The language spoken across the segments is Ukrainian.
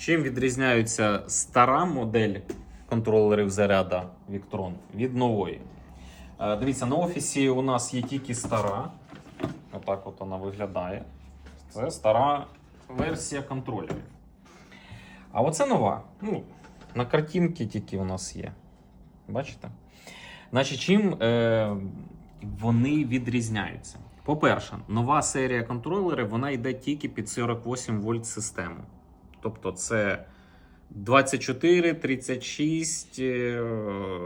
Чим відрізняється стара модель контролерів заряда Victron від нової? Е, Дивіться, на офісі у нас є тільки стара. Отак от вона виглядає. Це стара версія контролерів. А оце нова. Ну, на картинці тільки у нас є. Бачите? Значить, чим е, вони відрізняються? По-перше, нова серія контролерів вона йде тільки під 48 вольт систему. Тобто це 24, 36, е,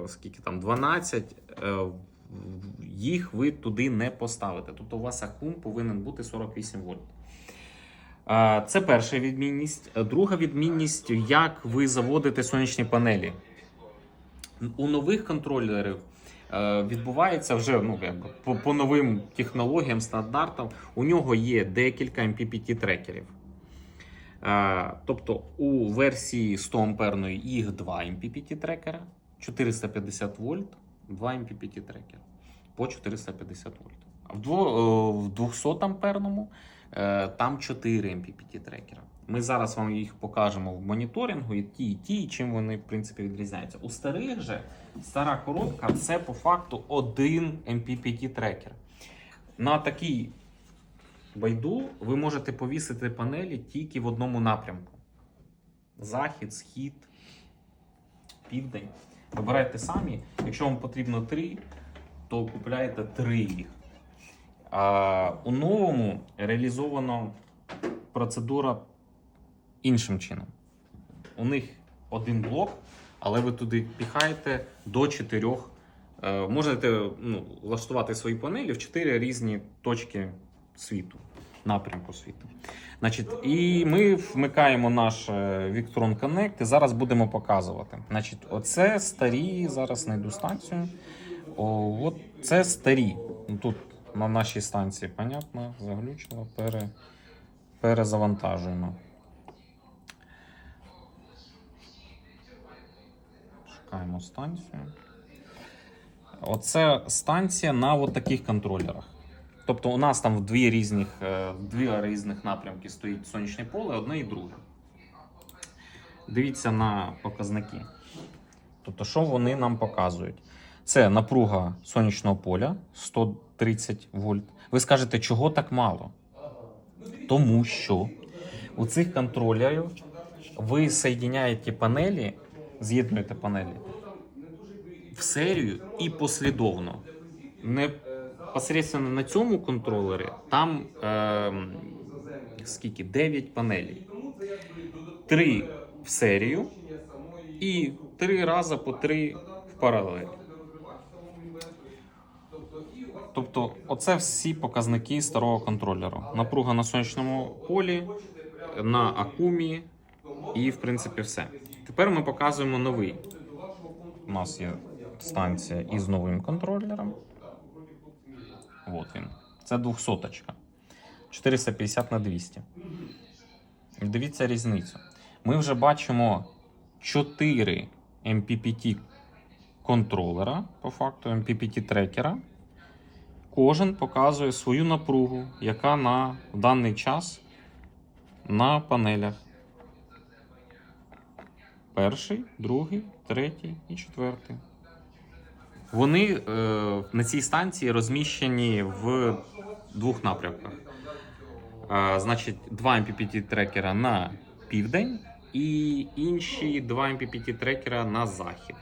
скільки там, 12. е, Їх ви туди не поставите. Тобто у вас акум повинен бути 48 вольт. Е, Це перша відмінність. Друга відмінність, як ви заводите сонячні панелі. У нових контролерів відбувається вже ну, по, по новим технологіям, стандартам. У нього є декілька MPPT трекерів. Е, Тобто у версії 100 амперної їх два MPPT трекера, 450 вольт, два MPPT трекера по 450 вольт. А в дво- е, в 200 амперному е, там 4 MPPT трекера. Ми зараз вам їх покажемо в моніторингу, і ті, і ті, і чим вони в принципі відрізняються. У старих же стара коробка це по факту один MPPT трекер. На такий байду ви можете повісити панелі тільки в одному напрямку: захід, схід, південь. Вибирайте самі. Якщо вам потрібно три, то купляєте три їх. А у новому реалізовано процедура іншим чином. У них один блок, але ви туди піхаєте до чотирьох. Е, можете ну, влаштувати свої панелі в чотири різні точки світу, напрямку світу. Значить, і ми вмикаємо наш е, Victron Connect і зараз будемо показувати. Значить, оце старі, зараз знайду станцію. О, от це старі. Тут на нашій станції, понятно, заглючило, пере, перезавантажуємо. Шукаємо станцію. Оце станція на от таких контролерах. Тобто у нас там в дві різних, е, дві різних напрямки стоїть сонячне поле, одне і друге. Дивіться на показники. Тобто, що вони нам показують? Це напруга сонячного поля 130 вольт. Ви скажете, чого так мало? Тому що у цих контролерів ви соєдиняєте панелі, з'єднуєте панелі в серію і послідовно. Не посередньо на цьому контролері там е, скільки? 9 панелей. Три в серію і три рази по три в паралель. Тобто, оце всі показники старого контролеру. Напруга на сонячному полі, на акумі і, в принципі, все. Тепер ми показуємо новий. У нас є станція із новим контролером. От він. Це 200 450 на 200. Дивіться різницю. Ми вже бачимо 4 MPPT контролера, по факту MPPT трекера. Кожен показує свою напругу, яка на в даний час на панелях. Перший, другий, третій і четвертий. Вони е, на цій станції розміщені в двох напрямках. Е, значить, два MPPT трекера на південь і інші два MPPT трекера на захід.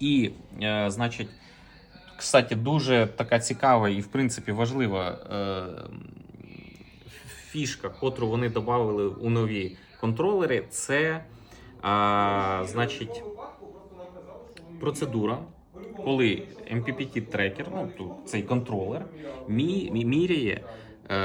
І, е, значить, кстати, дуже така цікава і, в принципі, важлива фішка, котру вони додали у нові контролери, це значить, процедура, коли MPPT трекер, ну цей контролер, мі, мі- міряє е,